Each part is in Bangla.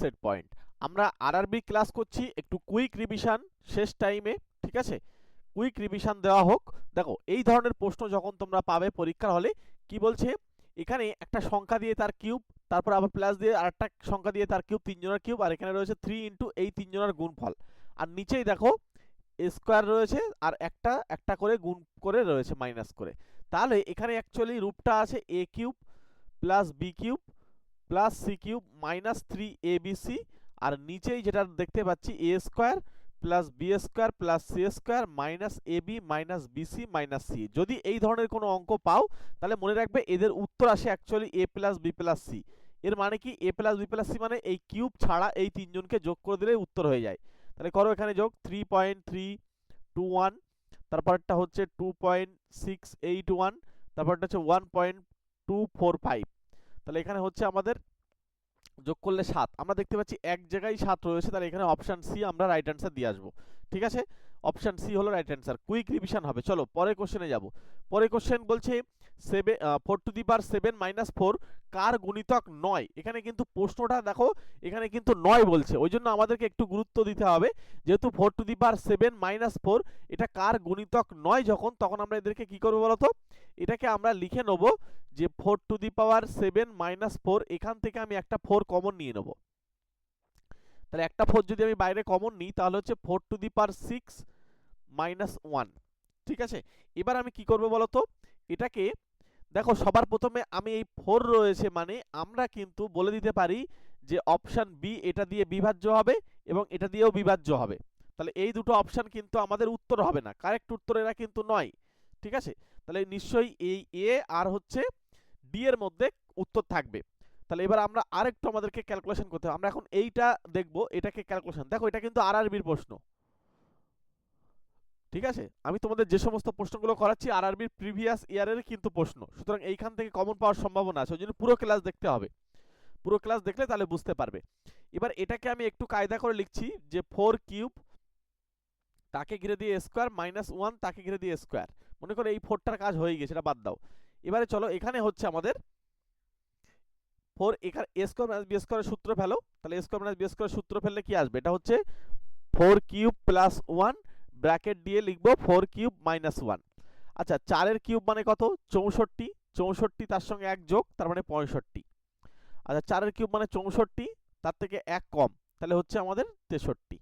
সেট পয়েন্ট আমরা আরআরবি ক্লাস করছি, একটু কুইক রিভিশন শেষ টাইমে ঠিক আছে? কুইক রিভিশন দেওয়া হোক। দেখো, এই ধরনের প্রশ্ন যখন তোমরা পাবে পরীক্ষার হলে, কি বলছে? এখানে একটা সংখ্যা দিয়ে তার কিউব তারপর আবার প্লাস দিয়ে আরেকটা সংখ্যা দিয়ে তার কিউব তিনজনের কিউব আর এখানে রয়েছে থ্রি ইন্টু এই তিনজনের গুণফল। আর নিচেই দেখো স্কোয়ার রয়েছে, আর একটা একটা করে গুণ করে রয়েছে মাইনাস করে। তাহলে এখানে অ্যাকচুয়ালি রূপটা আছে A cube plus B cube plus C cube minus three A B C আর নিচেই যেটা দেখতে পাচ্ছি A square plus B square plus C square minus A B minus B C minus C যদি এই ধরনের কোনো অঙ্ক পাও, তাহলে মনে রাখবে এদের উত্তর আসে actually A plus B plus C এর মানে কি? A plus B plus C মানে এই কিউব ছাড়া এই তিনজনকে যোগ করে দিলেই উত্তর হয়ে যায়। তাহলে করো এখানে যোগ three point three two one তারপরটা হচ্ছে two point six eight one তারপরটা হচ্ছে one point two four five তাহলে এখানে হচ্ছে আমাদের যোগ করলে সাত। আমরা দেখতে পাচ্ছি এক জায়গায় সাত রয়েছে, তাহলে এখানে অপশান সি আমরা রাইট অ্যান্সার দিয়ে আসব। ঠিক আছে? অপশান সি হলো রাইট অ্যান্সার কুইক রিভিশন হবে। চলো পরে কোশ্চেনে যাব। পরে কোশ্চেন বলছে seven four to the power seven minus four কার গুণিতক নয়? এখানে কিন্তু প্রশ্নটা দেখো, এখানে কিন্তু নয় বলছে। ওই জন্য আমাদেরকে একটু গুরুত্ব দিতে হবে। যেহেতু four to the power seven minus four এটা কার গুণিতক নয় যখন, তখন আমরা এদেরকে কি করব বলতো এটাকে আমরা লিখে নেব যে four to the power seven minus four এখান থেকে আমি একটা ফোর কমন নিয়ে নেব। তাহলে একটা ফোর যদি আমি বাইরে কমন নিই, তাহলে হচ্ছে four to the power six minus one ঠিক আছে? এবার আমি কি করব বলতো এটাকে দেখো, সবার প্রথমে আমি এই ফোর রয়েছে মানে আমরা কিন্তু বলে দিতে পারি যে অপশান বি এটা দিয়ে বিভাজ্য হবে এবং এটা দিয়েও বিভাজ্য হবে। তাহলে এই দুটো অপশান কিন্তু আমাদের উত্তর হবে না। কারেক্ট উত্তর এরা কিন্তু নয়। ঠিক আছে? তাহলে নিশ্চয়ই এই এ আর হচ্ছে ডি এর মধ্যে উত্তর থাকবে। তাহলে এবার আমরা আরেকটু আমাদেরকে ক্যালকুলেশন করতে হবে। আমরা এখন এইটা দেখব, এটাকে ক্যালকুলেশন দেখো, এটা কিন্তু আরআরবির প্রশ্ন। ঠিক আছে? আমি তোমাদের যে সমস্ত প্রশ্নগুলো করাচ্ছি আর আরবির প্রিভিয়াস ইয়ারের কিন্তু প্রশ্ন। সুতরাং এইখান থেকে কমন পাওয়ার সম্ভাবনা আছে ওই জন্য পুরো ক্লাস দেখতে হবে। পুরো ক্লাস দেখলে তাহলে বুঝতে পারবে। এবার এটাকে আমি একটু কায়দা করে লিখছি যে ফোর কিউব তাকে ঘিরে দিয়ে স্কোয়ার মাইনাস ওয়ান তাকে ঘিরে দিয়ে স্কোয়ার মনে করো এই ফোরটার কাজ হয়ে গেছে এটা বাদ দাও। এবারে চলো, এখানে হচ্ছে আমাদের ফোর এখানে এ স্কোয়ার মাইনাস বি স্কোয়ারের সূত্র ফেলো। তাহলে এ স্কোয়ার মাইনাস বি স্কোয়ারের সূত্র ফেললে কি আসবে? এটা হচ্ছে four cube plus one bracket দিয়ে লিখব ফোর কিউব মাইনাস ওয়ান। আচ্ছা চারের কিউব মানে কত? চৌষট্টি। চৌষট্টি তার সঙ্গে এক যোগ, তার মানে পঁয়ষট্টি। আচ্ছা চারের কিউব মানে চৌষট্টি, তার থেকে এক কম, তাহলে হচ্ছে আমাদের তেষট্টি।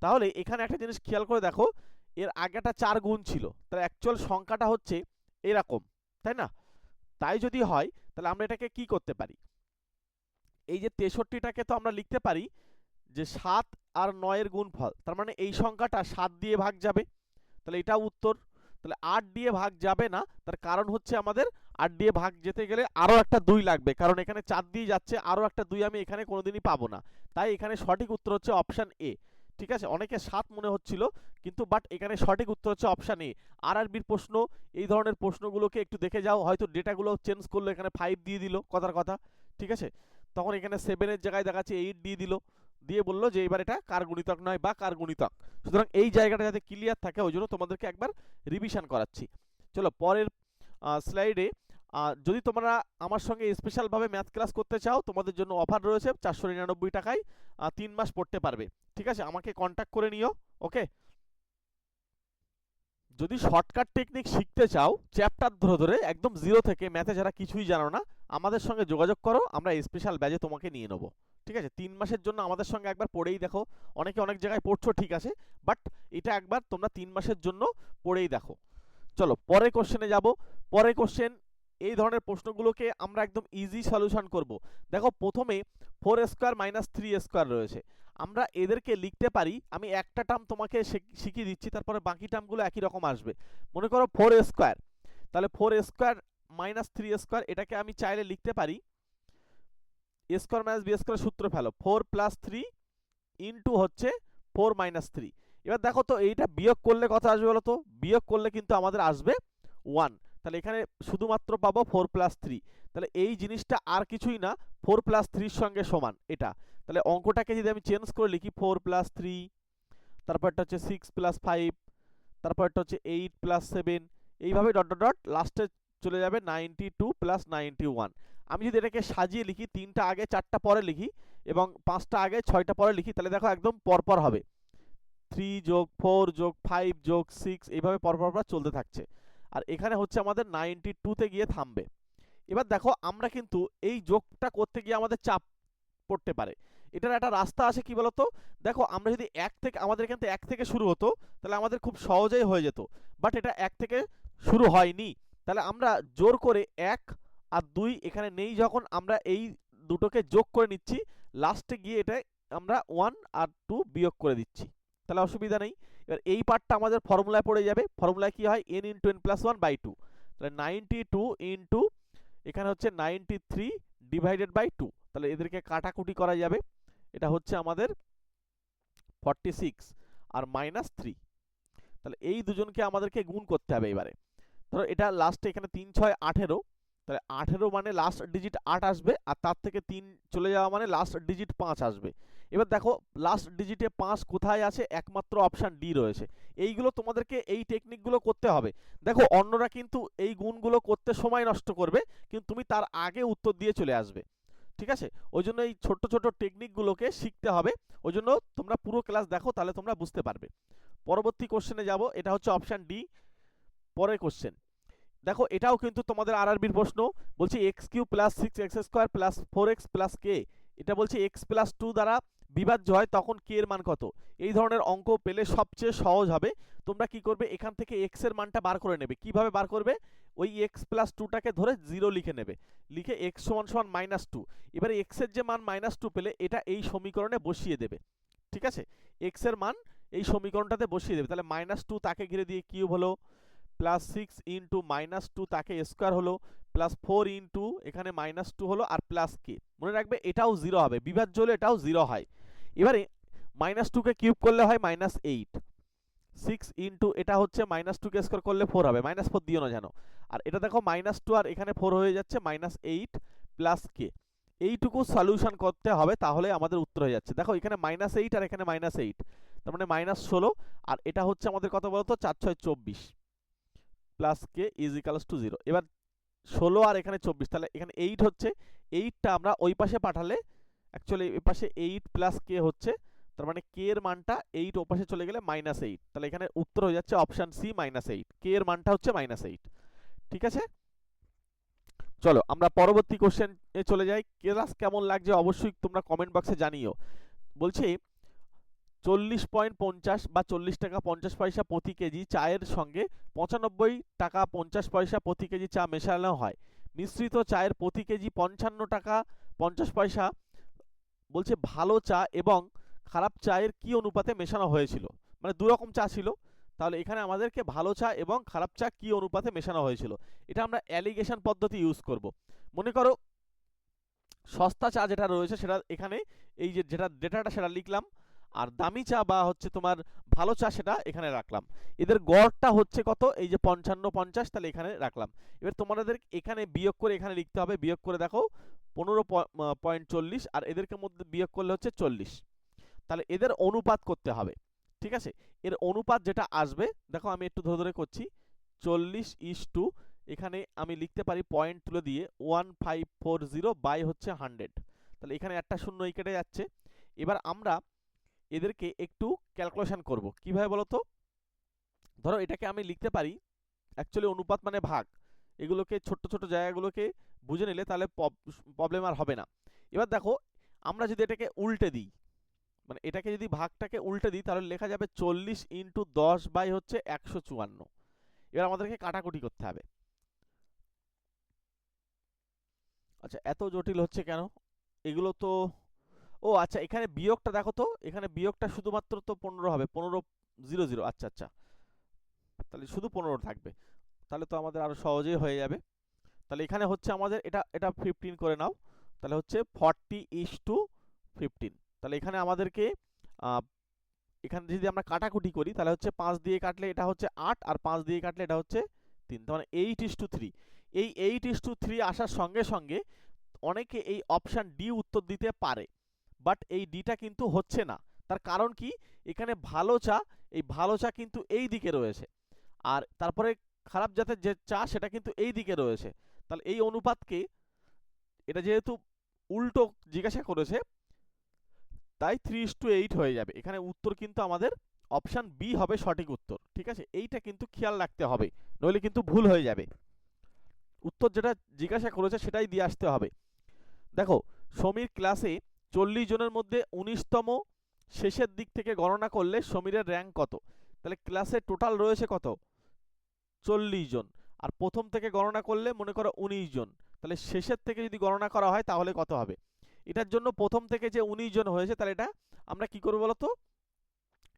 তাহলে এখানে একটা জিনিস খেয়াল করে দেখো, এর আগেটা চার গুণ ছিল, তাহলে অ্যাকচুয়াল সংখ্যাটা হচ্ছে এরকম, তাই না? তাই যদি হয়, তাহলে আমরা এটাকে কি করতে পারি? এই যে তেষট্টিটাকে তো আমরা লিখতে পারি যে সাত আর নয়ের গুণফল, তার মানে এই সংখ্যাটা সাত দিয়ে ভাগ যাবে। তাহলে এটা উত্তর। তাহলে আট দিয়ে ভাগ যাবে না, তার কারণ হচ্ছে আমাদের আট দিয়ে ভাগ যেতে গেলে আরও একটা দুই লাগবে, কারণ এখানে চার দিয়ে যাচ্ছে, আরও একটা দুই আমি এখানে কোনোদিনই পাবো না। তাই এখানে সঠিক উত্তর হচ্ছে অপশান এ। ঠিক আছে? অনেকে সাত মনে হচ্ছিল, কিন্তু বাট এখানে সঠিক উত্তর হচ্ছে অপশান এ। আর আরবির প্রশ্ন, এই ধরনের প্রশ্নগুলোকে একটু দেখে যাও, হয়তো ডেটাগুলো চেঞ্জ করল, এখানে ফাইভ দিয়ে দিল, কথার কথা। ঠিক আছে? তখন এখানে সেভেনের জায়গায় দেখাচ্ছে এইট দিয়ে দিল। দিয়ে বলল যে এবার এটা কার গুণিতক নয় বা কার গুণিতক। সুতরাং এই জায়গাটা যাতে ক্লিয়ার থাকে, ওই জন্য তোমাদেরকে একবার রিভিশন করাচ্ছি। চলো, পরের স্লাইডে যদি তোমরা আমার সঙ্গে স্পেশালভাবে ম্যাথ ক্লাস করতে চাও, তোমাদের জন্য অফার রয়েছে চারশো নিরানব্বই টাকায় তিন মাস পড়তে পারবে। ঠিক আছে? আমাকে কন্ট্যাক্ট করে নিও ওকে যদি শর্টকাট টেকনিক শিখতে চাও চ্যাপ্টার ধরে ধরে একদম জিরো থেকে ম্যাথে যারা কিছুই জানো না আমাদের সঙ্গে যোগাযোগ করো, আমরা স্পেশাল ব্যাজে তোমাকে নিয়ে নেব। ঠিক আছে? তিন মাসের জন্য আমাদের সঙ্গে একবার পড়েই দেখো। অনেকে অনেক জায়গায় পড়ছো, ঠিক আছে? বাট এটা একবার তোমরা তিন মাসের জন্য পড়েই দেখো। চলো পরে কোশ্চেনে যাব। পরে কোশ্চেন এই ধরনের প্রশ্নগুলোকে আমরা একদম ইজি সলিউশন করব। দেখো, প্রথমে four square minus three square রয়েছে। আমরা এদেরকে লিখতে পারি, আমি একটা টার্ম তোমাকে শিখিয়ে দিচ্ছি, তারপরে বাকি টার্মগুলো একই রকম আসবে। মনে করো ফোর স্কোয়ার তাহলে four square minus three square এটাকে আমি চাইলে লিখতে পারি A square minus B square সূত্র ফেলো ফোর প্লাস থ্রি ইন্টু হচ্ছে ফোর মাইনাস থ্রি এবার দেখো তো, এইটা বিয়োগ করলে কত আসবে বলো তো? বিয়োগ করলে কিন্তু আমাদের আসবে ওয়ান তাহলে এখানে শুধুমাত্র পাবো ফোর প্লাস থ্রি তাহলে এই জিনিসটা আর কিছুই না ফোর প্লাস থ্রির সঙ্গে সমান এটা। তাহলে অঙ্কটাকে যদি আমি চেঞ্জ করে লিখি ফোর প্লাস থ্রি তারপরটা হচ্ছে সিক্স প্লাস ফাইভ তারপরটা হচ্ছে এইট প্লাস সেভেন এইভাবে ডট ডট ডট লাস্টে চলে যাবে ninety two plus ninety one আমি যদি এটাকে সাজিয়ে লিখি, তিনটা আগে, চারটা পরে লিখি এবং পাঁচটা আগে, ছয়টা পরে লিখি, তাহলে দেখো একদম পরপর হবে। থ্রি যোগ ফোর যোগ ফাইভ যোগ সিক্স এইভাবে পরপর পর চলতে থাকছে। আর এখানে হচ্ছে আমাদের নাইনটি টুতে গিয়ে থামবে। এবার দেখো আমরা কিন্তু এই যোগটা করতে গিয়ে আমাদের চাপ পড়তে পারে। এটার একটা রাস্তা আছে কি বলতো? দেখো আমরা যদি এক থেকে, আমাদের এখান থেকে এক থেকে শুরু হতো, তাহলে আমাদের খুব সহজেই হয়ে যেত। বাট এটা এক থেকে শুরু হয়নি। তাহলে আমরা জোর করে এক আর দুই এখানে নেই যখন আমরা এই দুটোকে যোগ করে নিচ্ছি লাস্টে গিয়ে এটা আমরা ওয়ান আর টু বিয়োগ করে দিচ্ছি। তাহলে অসুবিধা নেই। এবার এই পার্টটা আমাদের ফর্মুলায় পড়ে যাবে। ফর্মুলায় কি হয়? N into N plus one by two তাহলে নাইনটি টু ইন্টু এখানে হচ্ছে ninety three divided by two তাহলে এদেরকে কাটাকুটি করা যাবে। এটা হচ্ছে আমাদের ফর্টি সিক্স আর মাইনাস থ্রি তাহলে এই দুজনকে আমাদেরকে গুণ করতে হবে এবারে। ধরো এটা লাস্টে এখানে তিন, ছয়, আঠেরো। তাহলে আঠেরো মানে লাস্ট ডিজিট আট আসবে, আর তার থেকে তিন চলে যাওয়া মানে লাস্ট ডিজিট পাঁচ আসবে। এবার দেখো লাস্ট ডিজিটে পাঁচ কোথায় আছে? একমাত্র অপশান ডি রয়েছে। এইগুলো তোমাদেরকে এই টেকনিকগুলো করতে হবে। দেখো, অন্যরা কিন্তু এই গুণগুলো করতে সময় নষ্ট করবে, কিন্তু তুমি তার আগে উত্তর দিয়ে চলে আসবে। ঠিক আছে? ওই জন্য এই ছোট্ট ছোট টেকনিকগুলোকে শিখতে হবে। ওই জন্য তোমরা পুরো ক্লাস দেখো, তাহলে তোমরা বুঝতে পারবে। পরবর্তী কোশ্চেনে যাব, এটা হচ্ছে অপশান ডি পরের কোশ্চেন দেখো, এটাও কিন্তু তোমাদের আরআরবির প্রশ্ন। বলছে X cube plus six X square plus four X plus K এটা বলছে এক্স প্লাস টু দ্বারা বিভাজ্য হয়, তখন কে এর মান কত? এই ধরনের অঙ্ক পেলে সবচেয়ে সহজ হবে। তোমরা কি করবে? এখান থেকে এক্সের মানটা বার করে নেবে। কীভাবে বার করবে? ওই এক্স প্লাস টুটাকে ধরে জিরো লিখে নেবে। লিখে এক্স সমান সমান মাইনাস টু এবারে এক্সের যে মান মাইনাস টু পেলে এটা এই সমীকরণে বসিয়ে দেবে। ঠিক আছে? এক্সের মান এই সমীকরণটাতে বসিয়ে দেবে। তাহলে মাইনাস টু তাকে ঘিরে দিয়ে কিউব হলো। Plus six into minus two তাকে স্কোয়ার হলো প্লাস ফোর ইন্টু এখানে মাইনাস টু হলো আর প্লাস কে মনে রাখবে এটাও জিরো হবে, বিভাজ্য হলে এটাও জিরো হয়। এবারে মাইনাস টুকে কিউব করলে হয় মাইনাস এইট সিক্স ইন্টু এটা হচ্ছে মাইনাস টুকে স্কোয়ার করলে ফোর হবে মাইনাস ফোর দিও না জানো আর এটা দেখো মাইনাস টু আর এখানে ফোর হয়ে যাচ্ছে মাইনাস এইট প্লাস কে এইটুকু সলিউশন করতে হবে তাহলে আমাদের উত্তর হয়ে যাচ্ছে। দেখো এখানে মাইনাস এইট আর এখানে মাইনাস এইট তার মানে মাইনাস ষোলো, আর এটা হচ্ছে আমাদের কত বলতো? চার ছয় চব্বিশ। Plus K is equals to zero এবার ষোলো আর এখানে চব্বিশ, তাহলে এখানে এইট হচ্ছে। এইটটা আমরা ওই পাশে পাঠালে অ্যাকচুয়ালি এই পাশে এইট প্লাস কে হচ্ছে, তার মানে কে এর মানটা এইট ও পাশে চলে গেলে মাইনাস এইট তাহলে এখানে উত্তর হয়ে যাচ্ছে option C minus eight K এর মানটা হচ্ছে মাইনাস এইট ঠিক আছে? চলো, আমরা পরবর্তী কোশ্চেন এ চলে যাই। ক্লাস কেমন লাগছে অবশ্যই তোমরা কমেন্ট বক্সে জানিও। বলছি চল্লিশ পয়েন্ট পঞ্চাশ বা চল্লিশ টাকা পঞ্চাশ পয়সা প্রতি কেজি চায়ের সঙ্গে পঁচানব্বই টাকা পঞ্চাশ পয়সা প্রতি কেজি চা মেশানো হয়। মিশ্রিত চায়ের প্রতি কেজি পঞ্চান্ন টাকা পঞ্চাশ পয়সা। বলছে ভালো চা এবং খারাপ চায়ের কি অনুপাতে মেশানো হয়েছিল? মানে দু রকম চা ছিল। তাহলে এখানে আমাদেরকে ভালো চা এবং খারাপ চা কি অনুপাতে মেশানো হয়েছিল? এটা আমরা অ্যালিগেশন পদ্ধতি ইউজ করব। মনে করো সস্তা চা যেটা রয়েছে সেটা এখানে এই যে যেটা ডেটাটা সেটা লিখলাম। আর দামি চা বা হচ্ছে তোমার ভালো চা সেটা এখানে রাখলাম। এদের গড়টা হচ্ছে কত? এই যে পঞ্চান্ন পঞ্চাশ, তাহলে এখানে রাখলাম। এবার তোমাদের এখানে বিয়োগ করে এখানে লিখতে হবে, বিয়োগ করে দেখো, পনেরো পয়েন্ট চল্লিশ, আর এদেরকে মধ্যে বিয়োগ করলে হচ্ছে চল্লিশ। তাহলে এদের অনুপাত করতে হবে, ঠিক আছে? এর অনুপাত যেটা আসবে, দেখো আমি একটু ধরে ধরে করছি, চল্লিশ ইস টু, এখানে আমি লিখতে পারি পয়েন্ট তুলে দিয়ে one five four zero by হচ্ছে হান্ড্রেড। তাহলে এখানে একটা শূন্য কেটে যাচ্ছে। এবার আমরা এদেরকে একটু ক্যালকুলেশন করব। কীভাবে বলো তো ধরো এটাকে আমি লিখতে পারি অ্যাকচুয়ালি অনুপাত মানে ভাগ। এগুলোকে, ছোট্ট ছোট জায়গাগুলোকে বুঝে নিলে তাহলে প্রবলেম আর হবে না। এবার দেখো, আমরা যদি এটাকে উল্টে দিই মানে এটাকে যদি ভাগটাকে উল্টে দিই, তাহলে লেখা যাবে চল্লিশ ইন্টু দশ বাই হচ্ছে একশো চুয়ান্ন। এবার আমাদেরকে কাটাকুটি করতে হবে। আচ্ছা এত জটিল হচ্ছে কেন? এগুলো তো ও আচ্ছা এখানে বিয়োগটা দেখো তো, এখানে বিয়োগটা শুধুমাত্র তো পনেরো হবে, পনেরো জিরো জিরো আচ্ছা আচ্ছা। তাহলে শুধু পনেরো থাকবে, তাহলে তো আমাদের আরও সহজেই হয়ে যাবে। তাহলে এখানে হচ্ছে আমাদের, এটা এটা ফিফটিন করে নাও, তাহলে হচ্ছে ফর্টি ইস টু ফিফটিন তাহলে এখানে আমাদেরকে এখানে যদি আমরা কাটাকুটি করি, তাহলে হচ্ছে পাঁচ দিয়ে কাটলে এটা হচ্ছে আট, আর পাঁচ দিয়ে কাটলে এটা হচ্ছে তিন, তার মানে এইট ইস টু থ্রি এই এইট ইস টু থ্রি আসার সঙ্গে সঙ্গে অনেকে এই অপশান ডি উত্তর দিতে পারে। বাট এই ডিটা কিন্তু হচ্ছে না। তার কারণ কি? এখানে ভালো চা, এই ভালো চা কিন্তু এই দিকে রয়েছে। আর তারপরে খারাপ জাতের যে চা, সেটা কিন্তু এই দিকে রয়েছে। তাহলে এই অনুপাতকে, এটা যেহেতু উল্টো জিজ্ঞাসা করেছে, তাই থ্রি টু এইট হয়ে যাবে। এখানে উত্তর কিন্তু আমাদের অপশান বি হবে সঠিক উত্তর। ঠিক আছে? এইটা কিন্তু খেয়াল রাখতে হবে, নইলে কিন্তু ভুল হয়ে যাবে। উত্তর যেটা জিজ্ঞাসা করেছে, সেটাই দিয়ে আসতে হবে। দেখো, সমীর ক্লাসে চল্লিশ জনের মধ্যে উনিশতম শেষের দিক থেকে গণনা করলে সমীরের র্যাঙ্ক কত? তাহলে ক্লাসে টোটাল রয়েছে কত? চল্লিশ জন। আর প্রথম থেকে গণনা করলে মনে করো উনিশ জন। তাহলে শেষের থেকে যদি গণনা করা হয় তাহলে কত হবে? এটার জন্য প্রথম থেকে যে উনিশ জন হয়েছে তাহলে এটা আমরা কি করব বলতো?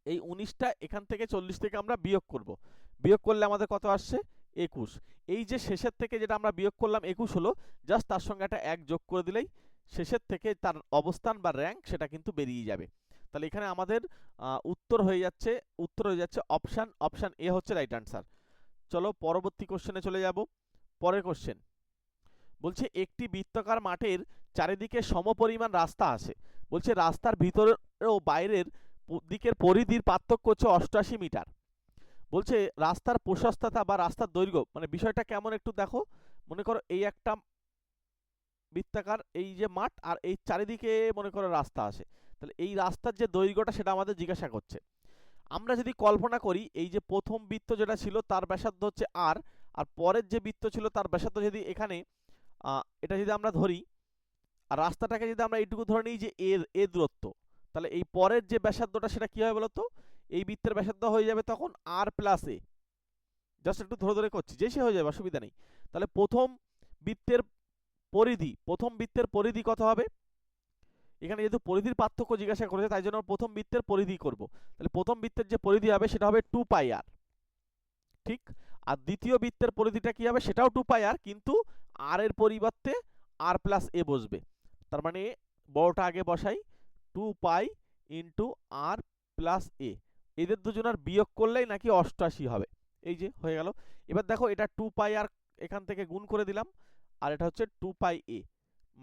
এই উনিশটা এখান থেকে চল্লিশ থেকে আমরা বিয়োগ করব। বিয়োগ করলে আমাদের কত আসছে? একুশ। এই যে শেষের থেকে যেটা আমরা বিয়োগ করলাম একুশ হলো জাস্ট তার সঙ্গে একটা এক যোগ করে দিলেই শেষের থেকে তার অবস্থান বা র্যাঙ্ক সেটা কিন্তু বেরিয়ে যাবে। তাহলে এখানে আমাদের উত্তর হয়ে যাচ্ছে, উত্তর হয়ে যাচ্ছে অপশান অপশান এ হচ্ছে রাইট আনসার চলো পরবর্তী কোশ্চেনে চলে যাব। পরের কোশ্চেন বলছে, একটি বৃত্তাকার মাঠের চারিদিকে সমপরিমাণ রাস্তা আছে। বলছে, রাস্তার ভিতর ও বাইরের দিকের পরিধির পার্থক্য হচ্ছে অষ্টআশি মিটার। বলছে, রাস্তার প্রশস্ততা বা রাস্তার দৈর্ঘ্য মানে বিষয়টা কেমন একটু দেখো। মনে করো এই একটা বৃত্তাকার এই যে মাঠ আর এই চারিদিকে মনে করো রাস্তা আছে। তাহলে এই রাস্তার যে দৈর্ঘ্যটা সেটা আমাদের জিজ্ঞাসা করছে। আমরা যদি কল্পনা করি, এই যে প্রথম বৃত্ত যেটা ছিল তার ব্যাসার্ধ হচ্ছে আর আর পরের যে বৃত্ত ছিল তার ব্যাসার্ধ যদি এখানে এটা যদি আমরা ধরি, আর রাস্তাটাকে যদি আমরা এইটুকু ধরে নিই যে এর এ দূরত্ব, তাহলে এই পরের যে ব্যাসার্ধটা সেটা কী হবে বলতো? এই বৃত্তের ব্যাসার্ধ হয়ে যাবে তখন আর প্লাস এ জাস্ট একটু ধরে ধরে করছি, যে সে হয়ে যাবে, অসুবিধা নেই। তাহলে প্রথম বৃত্তের পরিধি, প্রথম বৃত্তের পরিধি কত হবে? এখানে যেহেতু পরিধির পার্থক্য জিজ্ঞাসা করেছে, তাই জন্য প্রথম বৃত্তের পরিধি করব। তাহলে প্রথম বৃত্তের যে পরিধি হবে, সেটা হবে টু পাই আর ঠিক? আর দ্বিতীয় বৃত্তের পরিধিটা কি হবে? সেটাও টু পাই আর কিন্তু আর এর পরিবর্তে আর প্লাস এ বসবে। তার মানে বড়টা আগে বসাই two pi into R plus A এদের দুজনের বিয়োগ করলেই নাকি অষ্টআশি হবে। এই যে, হয়ে গেল। এবার দেখো, এটা টু পাই আর এখান থেকে গুণ করে দিলাম। আর এটা হচ্ছে two pi A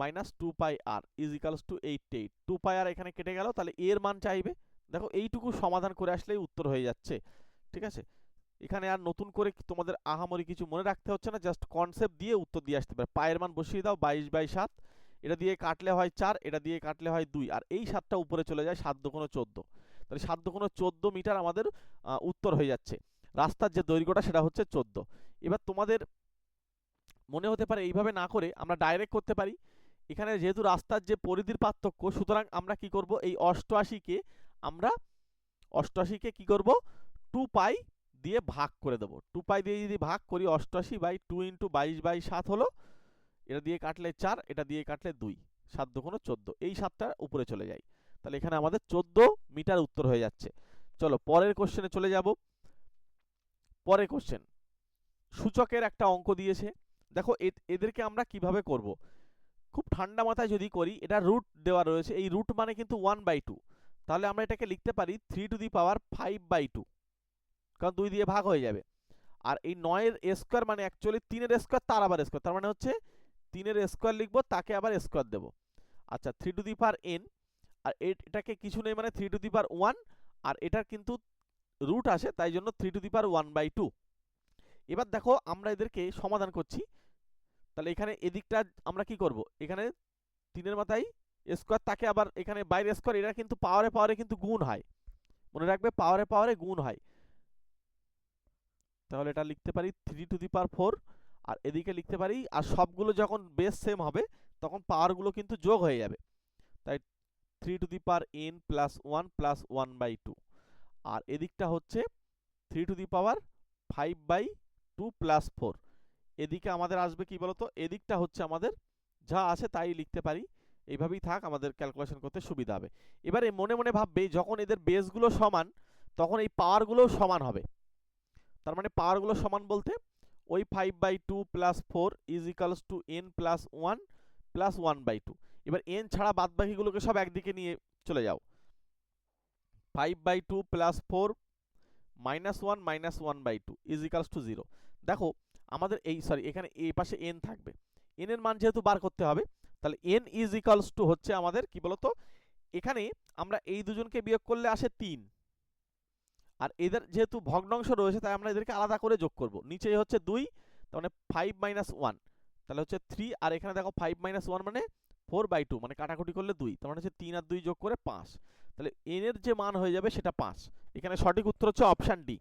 minus two pi R is equals to eight eight two pi R এখানে কেটে গেল, তাহলে এর মান চাইবে। দেখো, এইটুকু সমাধান করে আসলেই উত্তর হয়ে যাচ্ছে, ঠিক আছে? এখানে আর নতুন করে তোমাদের আহামরি কিছু মনে রাখতে হচ্ছে না জাস্ট কনসেপ্ট দিয়ে উত্তর দিয়ে আসতে পারে। পায়ের মান বসিয়ে দাও, বাইশ বাই সাত। এটা দিয়ে কাটলে হয় চার, এটা দিয়ে কাটলে হয় দুই। আর এই সাতটা উপরে চলে যায় সাত কোনো চোদ্দ। তাহলে সাত কোনো চোদ্দ মিটার আমাদের উত্তর হয়ে যাচ্ছে। রাস্তার যে দৈর্ঘ্যটা, সেটা হচ্ছে চোদ্দ। এবার তোমাদের মনে হতে পারে এইভাবে না করে আমরা ডাইরেক্ট করতে পারি। এখানে যেহেতু রাস্তার যে পরিধির পার্থক্য, সুতরাং আমরা কি করব? এই অষ্টআশিকে আমরা, অষ্টআশিকে কি করব? টু পাই দিয়ে ভাগ করে দেবো। টু পাই দিয়ে যদি ভাগ করি, অষ্টআশি বাই টু ইন্টু বাইশ বাই সাত হলো, এটা দিয়ে কাটলে চার, এটা দিয়ে কাটলে দুই, সাত দুগুণো চোদ্দ। এই সাতটা উপরে চলে যায়। তাহলে এখানে আমাদের চোদ্দ মিটার উত্তর হয়ে যাচ্ছে। চলো পরের কোশ্চেনে চলে যাব। পরের কোশ্চেন সূচকের একটা অঙ্ক দিয়েছে। দেখো এদেরকে আমরা কীভাবে করব? খুব ঠান্ডা মাথায় যদি করি, এটা রুট দেওয়া রয়েছে, এই রুট মানে কিন্তু ওয়ান বাই টু তাহলে আমরা এটাকে লিখতে পারি three to the power five by two কারণ দুই দিয়ে ভাগ হয়ে যাবে। আর এই নয়ের স্কোয়ার মানে অ্যাকচুয়ালি তিনের স্কোয়ার তার আবার স্কোয়ার তার মানে হচ্ছে তিনের স্কোয়ার লিখব, তাকে আবার স্কোয়ার দেবো। আচ্ছা three to the power N আর এটাকে কিছু নেই মানে three to the power one আর এটার কিন্তু রুট আসে, তাই জন্য three to the power one by two এবার দেখো, আমরা এদেরকে সমাধান করছি। তাহলে এখানে এদিকটা আমরা কি করব? এখানে তিনের মাথায় স্কোয়ার তাকে আবার এখানে বাইরে স্কোয়ার এটা কিন্তু পাওয়ারে পাওয়ারে কিন্তু গুণ হয়। মনে রাখবে পাওয়ারে পাওয়ারে গুণ হয়। তাহলে এটা লিখতে পারি three to the power four আর এদিকে লিখতে পারি, আর সবগুলো যখন বেস সেম হবে, তখন পাওয়ারগুলো কিন্তু যোগ হয়ে যাবে। তাই three to the power N plus one plus one by two আর এদিকটা হচ্ছে three to the power five by two plus four এদিকে আমাদের আসবে কি বলতো? এদিকটা হচ্ছে আমাদের, যা আছে তাই লিখতে পারি। এইভাবেই থাক, আমাদের ক্যালকুলেশন করতে সুবিধা হবে। এবারে মনে মনে ভাববে, যখন এদের বেসগুলো সমান, তখন এই পাওয়ারগুলোও সমান হবে। তার মানে পাওয়ারগুলো সমান বলতে, ওই five by two plus four is equals to N plus one plus one by two এবার এন ছাড়া বাদ বাকিগুলোকে সব একদিকে নিয়ে চলে যাও। Five by two plus four minus one minus one by two is equals to zero দেখো আমাদের এই সরি এখানে এই পাশে এন থাকবে। এন এর মান যেহেতু বার করতে হবে, তাহলে এন ইজ ইকালস টু হচ্ছে আমাদের, কি বলতো? এখানে আমরা এই দুজনকে বিয়োগ করলে আসে তিন। আর এদের যেহেতু ভগ্নাংশ রয়েছে, তাই আমরা এদেরকে আলাদা করে যোগ করব। নিচে হচ্ছে দুই, তার মানে ফাইভ মাইনাস ওয়ান তাহলে হচ্ছে থ্রি আর এখানে দেখো ফাইভ মাইনাস ওয়ান মানে ফোর বাই টু মানে কাটাকুটি করলে দুই, তার মানে হচ্ছে তিন আর দুই যোগ করে পাঁচ। তাহলে এন এর যে মান হয়ে যাবে সেটা পাঁচ। এখানে সঠিক উত্তর হচ্ছে অপশান ডি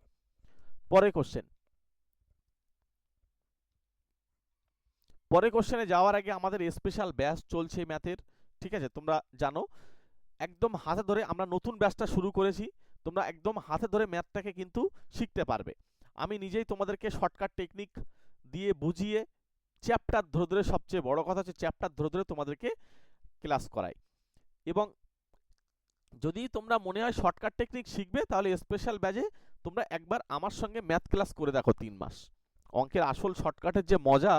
পরে কোশ্চেন পরে কোশ্চেনে যাওয়ার আগে আমাদের স্পেশাল ব্যাচ চলছে ম্যাথের ঠিক আছে? তোমরা জানো, একদম হাতে ধরে আমরা নতুন ব্যাচটা শুরু করেছি, তোমরা একদম হাতে ধরে ম্যাথটাকে কিন্তু শিখতে পারবে। আমি নিজেই তোমাদেরকে শর্টকাট টেকনিক দিয়ে বুঝিয়ে চ্যাপ্টার ধরে ধরে সবচেয়ে বড় কথা হচ্ছে চ্যাপ্টার ধরে ধরে তোমাদেরকে ক্লাস করাই। এবং যদি তোমরা মনে হয় শর্টকাট টেকনিক শিখবে, তাহলে স্পেশাল ব্যাচে তোমরা একবার আমার সঙ্গে ম্যাথ ক্লাস করে দেখো তিন মাস। অঙ্কের আসল শর্টকাটের যে মজা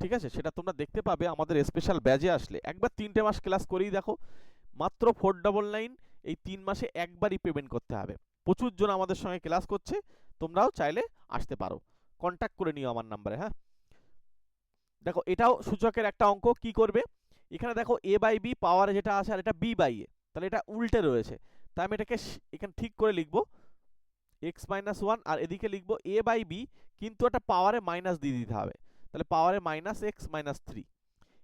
ঠিক আছে? সেটা তোমরা দেখতে পাবে, আমাদের স্পেশাল ব্যাচে আসলে। একবার তিনটে মাস ক্লাস করেই দেখো, মাত্র ফোর ডবল নাইন এই তিন মাসে একবারই পেমেন্ট করতে হবে। প্রচুর জন আমাদের সঙ্গে ক্লাস করছে, তোমরাও চাইলে আসতে পারো। কন্ট্যাক্ট করে নিও আমার নাম্বারে হ্যাঁ? দেখো, এটাও সূচকের একটা অঙ্ক, কি করবে? এখানে দেখো এ বাই বি পাওয়ার যেটা আছে আর এটা বি বাই এ তাহলে এটা উল্টে রয়েছে। তাই আমি এটাকে এখানে ঠিক করে লিখব এক্স মাইনাস ওয়ান আর এদিকে লিখব এ বাই বি কিন্তু একটা পাওয়ারে মাইনাস দিয়ে দিতে হবে। তাহলে পাওয়ারে মাইনাস এক্স মাইনাস থ্রি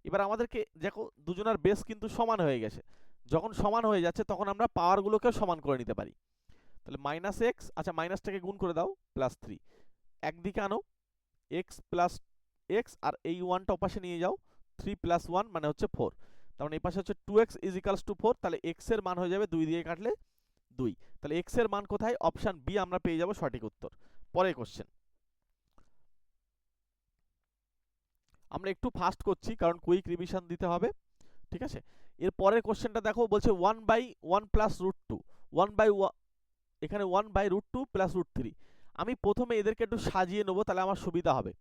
এবার আমাদেরকে দেখো দুজনের বেস কিন্তু সমান হয়ে গেছে। যখন সমান হয়ে যাচ্ছে, তখন আমরা পাওয়ারগুলোকেও সমান করে নিতে পারি। তাহলে মাইনাস এক্স আচ্ছা মাইনাসটাকে গুণ করে দাও প্লাস থ্রি একদিকে আনো এক্স প্লাস এক্স আর এই ওয়ানটা ওপাশে নিয়ে যাও থ্রি প্লাস ওয়ান মানে হচ্ছে ফোর তার মানে এই পাশে হচ্ছে two X is equals to four তাহলে এক্সের মান হয়ে যাবে দুই দিয়ে কাটলে দুই। তাহলে এক্সের মান কোথায়? অপশান বি আমরা পেয়ে যাব সঠিক উত্তর। পরে কোশ্চেন আমরা একটু ফাস্ট করছি, কারণ কুইক রিভিশন দিতে হবে, ঠিক আছে? এর পরের কোশ্চেনটা দেখো, বলছে one by one plus root two one by এখানে one by root two plus root three আমি প্রথমে এদেরকে একটু সাজিয়ে নেব, তাহলে আমার সুবিধা হবে।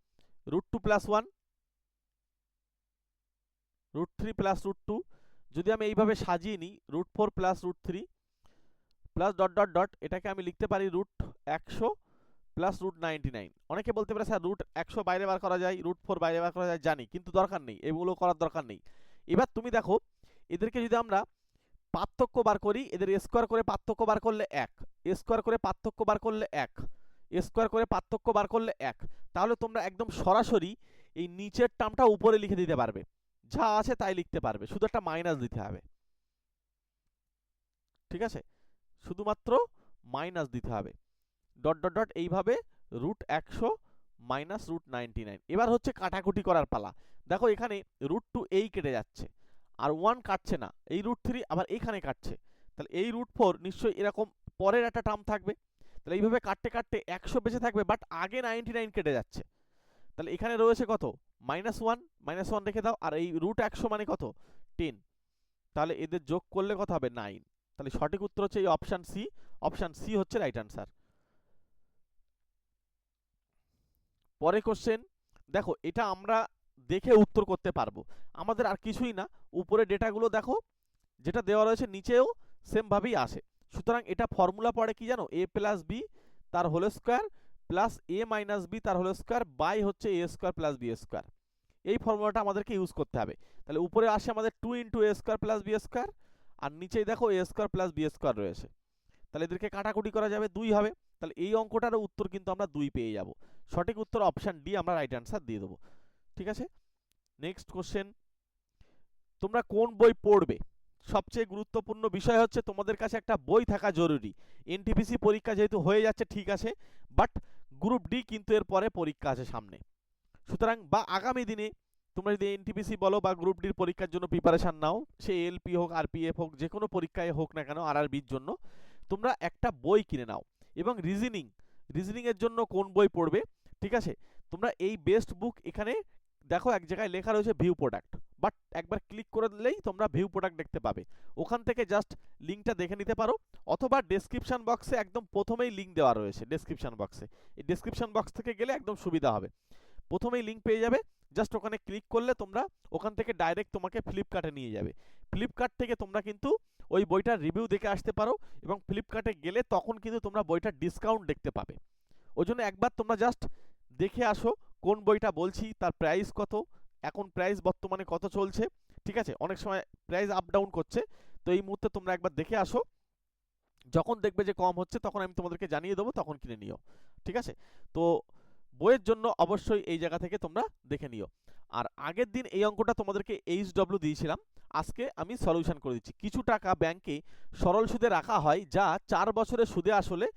Root two plus one root three plus root two যদি আমি এইভাবে সাজিয়ে নিই root four plus root three plus dot dot dot এটাকে আমি লিখতে পারি রুট একশো প্লাস রুট নাইনটি নাইন অনেকে বলতে পারে, স্যার রুট একশো বাইরে বার করা যায় রুট ফোর বাইরে বার করা যায়, জানি, কিন্তু দরকার নেই, এগুলো করার দরকার নেই। এবার তুমি দেখো, এদেরকে যদি আমরা পার্থক্য বার করি, এদের স্কোয়ার করে পার্থক্য বার করলে এক স্কোয়ার করে পার্থক্য বার করলে এক স্কোয়ার করে পার্থক্য বার করলে এক, তাহলে তোমরা একদম সরাসরি এই নিচের টার্মটা উপরে লিখে দিতে পারবে। যা আছে তাই লিখতে পারবে, শুধু একটা মাইনাস দিতে হবে। ঠিক আছে? শুধুমাত্র মাইনাস দিতে হবে। ডট ডট ডট এইভাবে রুট একশো মাইনাস রুট নাইনটি নাইন এবার হচ্ছে কাটাকুটি করার পালা। দেখো এখানে রুট টু এই কেটে যাচ্ছে, আর ওয়ান কাটছে না। এই রুট থ্রি আবার এইখানে কাটছে। তাহলে এই রুট ফোর নিশ্চয়ই এরকম পরের একটা টার্ম থাকবে। তাহলে এইভাবে কাটতে কাটতে একশো বেঁচে থাকবে বাট আগে নাইনটি নাইন কেটে যাচ্ছে। তাহলে এখানে রয়েছে কত? মাইনাস ওয়ান মাইনাস ওয়ান রেখে দাও, আর এই রুট একশো মানে কত? টেন তাহলে এদের যোগ করলে কত হবে? নাইন তাহলে সঠিক উত্তর হচ্ছে এই অপশান সি অপশান সি হচ্ছে রাইট আনসার পরে কোশ্চেন দেখো এটা আমরা দেখে উত্তর করতে পারব। আমাদের আর কিছুই না উপরে ডেটাগুলো দেখো, যেটা দেওয়া রয়েছে নিচেও সেমভাবেই আসে সুতরাং এটা ফর্মুলা পড়ে কি জানো? এ প্লাস বি তার whole square plus A minus B তার হোল স্কোয়ার বাই হচ্ছে A square plus B square এই ফর্মুলাটা আমাদেরকে ইউজ করতে হবে। তাহলে উপরে আসে আমাদের two into A square plus B square আর নিচেই দেখো A square plus B square রয়েছে। তাহলে এদেরকে কাটাকুটি করা যাবে, দুই হবে। তাহলে এই অঙ্কটারও উত্তর কিন্তু আমরা দুই পেয়ে যাব। সঠিক উত্তর অপশান ডি আমরা রাইট অ্যান্সার দিয়ে দেবো। ঠিক আছে? নেক্সট কোশ্চেন তোমরা কোন বই পড়বে? সবচেয়ে গুরুত্বপূর্ণ বিষয় হচ্ছে তোমাদের কাছে একটা বই থাকা জরুরি। এনটিপিসি পরীক্ষা যেহেতু হয়ে যাচ্ছে, ঠিক আছে? বাট গ্রুপ ডি কিন্তু এর পরে পরীক্ষা আছে সামনে। সুতরাং বা আগামী দিনে তোমরা যদি এনটিপিসি বলো বা গ্রুপ ডির পরীক্ষার জন্য প্রিপারেশান নাও, সে এলপি হোক আরপিএফ হোক যে কোনো পরীক্ষায় হোক না কেন আরআরবির জন্য, তোমরা একটা বই কিনে নাও। এবং রিজনিং রিজনিংয়ের জন্য কোন বই পড়বে, ঠিক আছে? তোমরা এই বেস্ট বুক এখানে দেখো এক জায়গায় লেখা রয়েছে ভিউ প্রোডাক্ট বাট একবার ক্লিক করে দিলেই তোমরা ভিউ প্রোডাক্ট দেখতে পাবে। ওখান থেকে জাস্ট লিঙ্কটা দেখে নিতে পারো, অথবা ডেসক্রিপশন বক্সে একদম প্রথমেই লিঙ্ক দেওয়া রয়েছে ডেসক্রিপশন বক্সে এই ডেসক্রিপশন বক্স থেকে গেলে একদম সুবিধা হবে। প্রথমেই লিঙ্ক পেয়ে যাবে জাস্ট ওখানে ক্লিক করলে তোমরা ওখান থেকে ডাইরেক্ট তোমাকে ফ্লিপকার্টে নিয়ে যাবে। ফ্লিপকার্ট থেকে তোমরা কিন্তু ওই বইটার রিভিউ দেখে আসতে পারো এবং ফ্লিপকার্টে গেলে তখন কিন্তু তোমরা বইটার ডিসকাউন্ট দেখতে পাবে। ওই জন্য একবার তোমরা জাস্ট দেখে আসো কোন বইটা বলছি, তার প্রাইস কত, এখন প্রাইস বর্তমানে কত চলছে, ঠিক আছে? অনেক সময় প্রাইস আপ ডাউন করছে, তো এই মুহূর্তে তোমরা একবার দেখে আসো। যখন দেখবে যে কম হচ্ছে, তখন আমি তোমাদেরকে জানিয়ে দেবো, তখন কিনে নিও, ঠিক আছে? তো বইয়ের জন্য অবশ্যই এই জায়গা থেকে তোমরা দেখে নিও। আর আগের দিন এই অঙ্কটা তোমাদেরকে এইচ ডব্লিউ দিয়েছিলাম। আজকে আমি সলিউশন করে দিচ্ছি। কিছু টাকা ব্যাংকে সরল সুদে রাখা হয় যা চার বছরের সুদে আসলে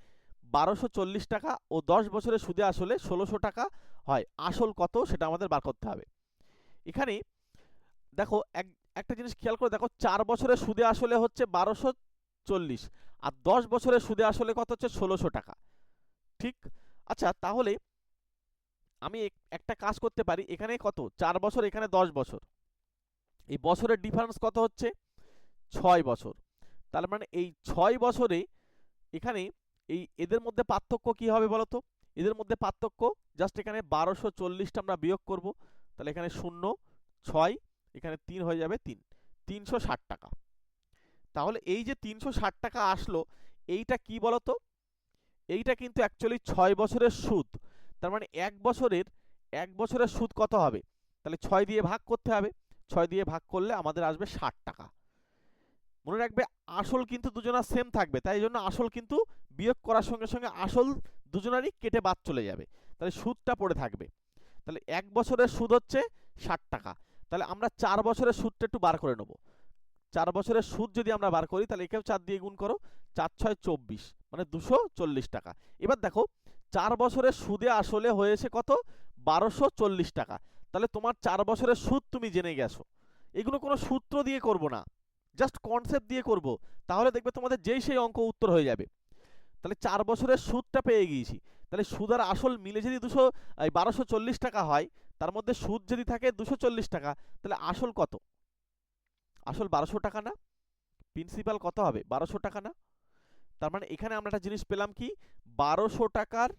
বারোশো চল্লিশ টাকা ও দশ বছরের সুদে আসলে ষোলোশো টাকা হয়। আসল কত সেটা আমাদের বার করতে হবে। এখানে দেখো এক, একটা জিনিস খেয়াল করে দেখো, চার বছরের সুদে আসলে হচ্ছে বারোশো চল্লিশ আর দশ বছরের সুদে আসলে কত হচ্ছে ষোলোশো টাকা। ঠিক? আচ্ছা তাহলে আমি এক- একটা কাজ করতে পারি এখানে কত? চার বছর, এখানে দশ বছর। এই বছরের ডিফারেন্স কত হচ্ছে? ছয় বছর। তার মানে এই ছয় বছরে এখানে এই এদের মধ্যে পার্থক্য কি হবে বলো তো? এদের মধ্যে পার্থক্য জাস্ট এখানে বারোশো চল্লিশটা আমরা বিয়োগ করব। তাহলে এখানে শূন্য, ছয়, এখানে তিন হয়ে যাবে তিন। তিনশো ষাট টাকা। তাহলে এই যে তিনশো ষাট টাকা আসলো, এইটা কি বলতো এইটা কিন্তু অ্যাকচুয়ালি ছয় বছরের সুদ। তার মানে এক বছরের এক বছরের সুদ কত হবে? তাহলে ছয় দিয়ে ভাগ করতে হবে। ছয় দিয়ে ভাগ করলে আমাদের আসবে ষাট টাকা। মনে রাখবে, আসল কিন্তু দুজনার সেম থাকবে। তাই জন্য আসল কিন্তু বিয়োগ করার সঙ্গে সঙ্গে আসল দুজনারই কেটে বাদ চলে যাবে। তাহলে সুদটা পড়ে থাকবে। তাহলে এক বছরের সুদ হচ্ছে ষাট টাকা। তাহলে আমরা চার বছরের সুদটা একটু বার করে নেব। চার বছরের সুদ যদি আমরা বার করি, তাহলে একেও চার দিয়ে গুণ করো। চার ছয় চব্বিশ মানে দুশো চল্লিশ টাকা। এবার দেখো চার বছরের সুদে আসলে হয়েছে কত? বারোশো চল্লিশ টাকা। তাহলে তোমার চার বছরের সুদ তুমি জেনে গেছো। এগুলো কোনো সূত্র দিয়ে করব না। জাস্ট কনসেপ্ট দিয়ে করব। তাহলে দেখবে তোমাদের যেই সেই অঙ্ক উত্তর হয়ে যাবে। তাহলে চার বছরের সুদটা পেয়ে গিয়েছি। তাহলে সুদ আর আসল মিলে যদি দুশো বারোশো চল্লিশ টাকা হয়, তার মধ্যে সুদ যদি থাকে দুশো চল্লিশ টাকা, তাহলে আসল কত? আসল বারোশো টাকা না? প্রিন্সিপাল কত হবে? বারোশো টাকা না? তার মানে এখানে আমরা একটা জিনিস পেলাম কি? বারোশো টাকার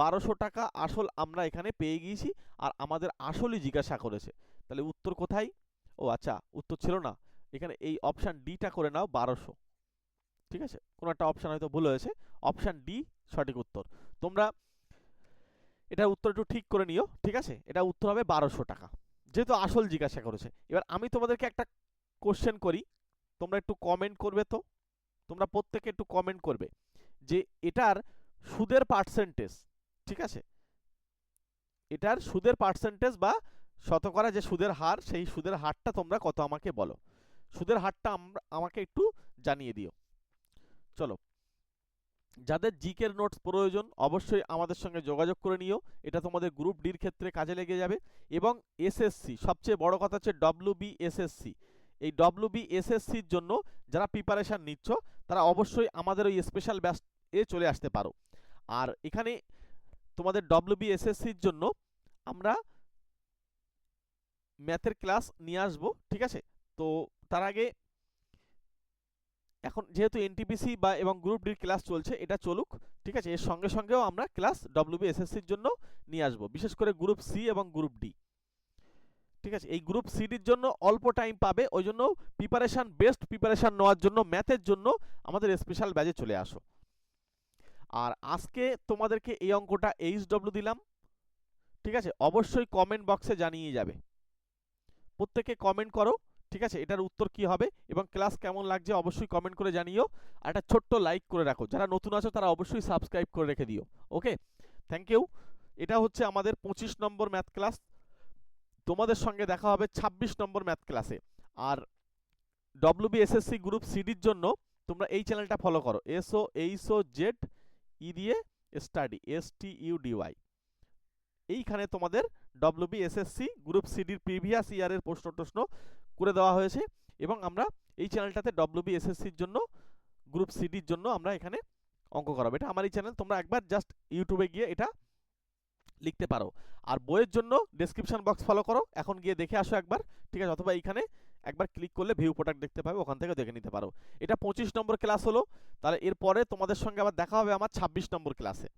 বারোশো টাকা আসল আমরা এখানে পেয়ে গিয়েছি আর আমাদের আসলই জিজ্ঞাসা করেছে। তাহলে উত্তর কোথায়? ও আচ্ছা উত্তর ছিল না। এখানে এই অপশান ডিটা করে নাও বারোশো। ঠিক আছে? কোনো একটা অপশান হয়তো ভুল হয়েছে। অপশান ডি সঠিক উত্তর। তোমরা এটার উত্তর একটু ঠিক করে নিও, ঠিক আছে? এটা উত্তর হবে বারোশো টাকা। যেহেতু আসল জিজ্ঞাসা করেছে। এবার আমি তোমাদেরকে একটা কোশ্চেন করি। তোমরা একটু কমেন্ট করবে তো? তোমরা প্রত্যেকে একটু কমেন্ট করবে যে এটার সুদের পার্সেন্টেজ ঠিক আছে? এটার সুদের পার্সেন্টেজ বা শতকরা যে সুদের হার, সেই সুদের হারটা তোমরা কত আমাকে বলো। সুদের হারটা আমাকে একটু জানিয়ে দিও। চলো। যাদের জিকের নোটস প্রয়োজন, অবশ্যই আমাদের সঙ্গে যোগাযোগ করে নিও। এটা তোমাদের গ্রুপ ডির ক্ষেত্রে কাজে লেগে যাবে। এবং এসএসসি সবচেয়ে বড় কথা হচ্ছে ডব্লিউ বি এসএসসি এই ডব্লিউ বি এসএসসির জন্য যারা প্রিপারেশান নিচ্ছ, তারা অবশ্যই আমাদের ওই স্পেশাল ব্যাচ এ চলে আসতে পারো। আর এখানে তোমাদের ডব্লিউ বি এসএসসির জন্য আমরা ম্যাথের ক্লাস নিয়ে আসব, ঠিক আছে? তো তার আগে এখন যেহেতু এনটিপিসি বা এবং গ্রুপ ডির ক্লাস চলছে, এটা চলুক, ঠিক আছে? এর সঙ্গে সঙ্গেও আমরা ক্লাস ডব্লিউবি এসএসসির জন্য নিয়ে আসব, বিশেষ করে গ্রুপ সি এবং গ্রুপ ডি ঠিক আছে? এই গ্রুপ সিডির জন্য অল্প টাইম পাবে, ওই জন্য প্রিপারেশান বেস্ট প্রিপারেশান নেওয়ার জন্য ম্যাথের জন্য আমাদের স্পেশাল ব্যাচে চলে আসো। আর আজকে তোমাদেরকে এই অঙ্কটা এইচ ডব্লিউ দিলাম, ঠিক আছে? অবশ্যই কমেন্ট বক্সে জানিয়ে যাবে। প্রত্যেকে কমেন্ট করো, ঠিক আছে? এটার উত্তর কি হবে এবং ক্লাস কেমন লাগছে অবশ্যই কমেন্ট করে জানিও। আর একটা ছোট্ট লাইক করে রাখো। যারা নতুন আছো তারা অবশ্যই সাবস্ক্রাইব করে রেখে দিও। ওকে থ্যাংক ইউ এটা হচ্ছে আমাদের পঁচিশ নম্বর ম্যাথ ক্লাস তোমাদের সঙ্গে দেখা হবে ছাব্বিশ নম্বর ম্যাথ ক্লাসে আর ডব্লিউবি এসএসসি গ্রুপ সিডির জন্য তোমরা এই চ্যানেলটা ফলো করো। এসও এইচও জেড ই দিয়ে study S T U D Y এইখানে তোমাদের ডব্লিউবি এসএসসি গ্রুপ সিডির প্রিভিয়াস ইয়ারের প্রশ্ন টশ্ন করে দেওয়া হয়েছে এবং আমরা এই চ্যানেলটাতে ডব্লিউবি এসএসসির জন্য গ্রুপ সিডির জন্য আমরা এখানে অঙ্ক করাবো। এটা আমার এই চ্যানেল তোমরা একবার জাস্ট ইউটিউবে গিয়ে এটা লিখতে পারো। আর বইয়ের জন্য ডেসক্রিপশন বক্স ফলো করো। এখন গিয়ে দেখে আসো একবার, ঠিক আছে? অথবা এইখানে একবার ক্লিক করলে ভিউ প্রোডাক্ট দেখতে পাবে, ওখান থেকে দেখে নিতে পারো। এটা পঁচিশ নম্বর ক্লাস হলো, তাহলে এরপরে তোমাদের সঙ্গে আবার দেখা হবে আমার ছাব্বিশ নম্বর ক্লাসে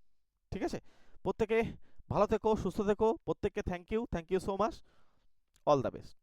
ঠিক আছে? প্রত্যেকে ভালো থেকো, সুস্থ থেকো, প্রত্যেককে thank you thank you so much all the best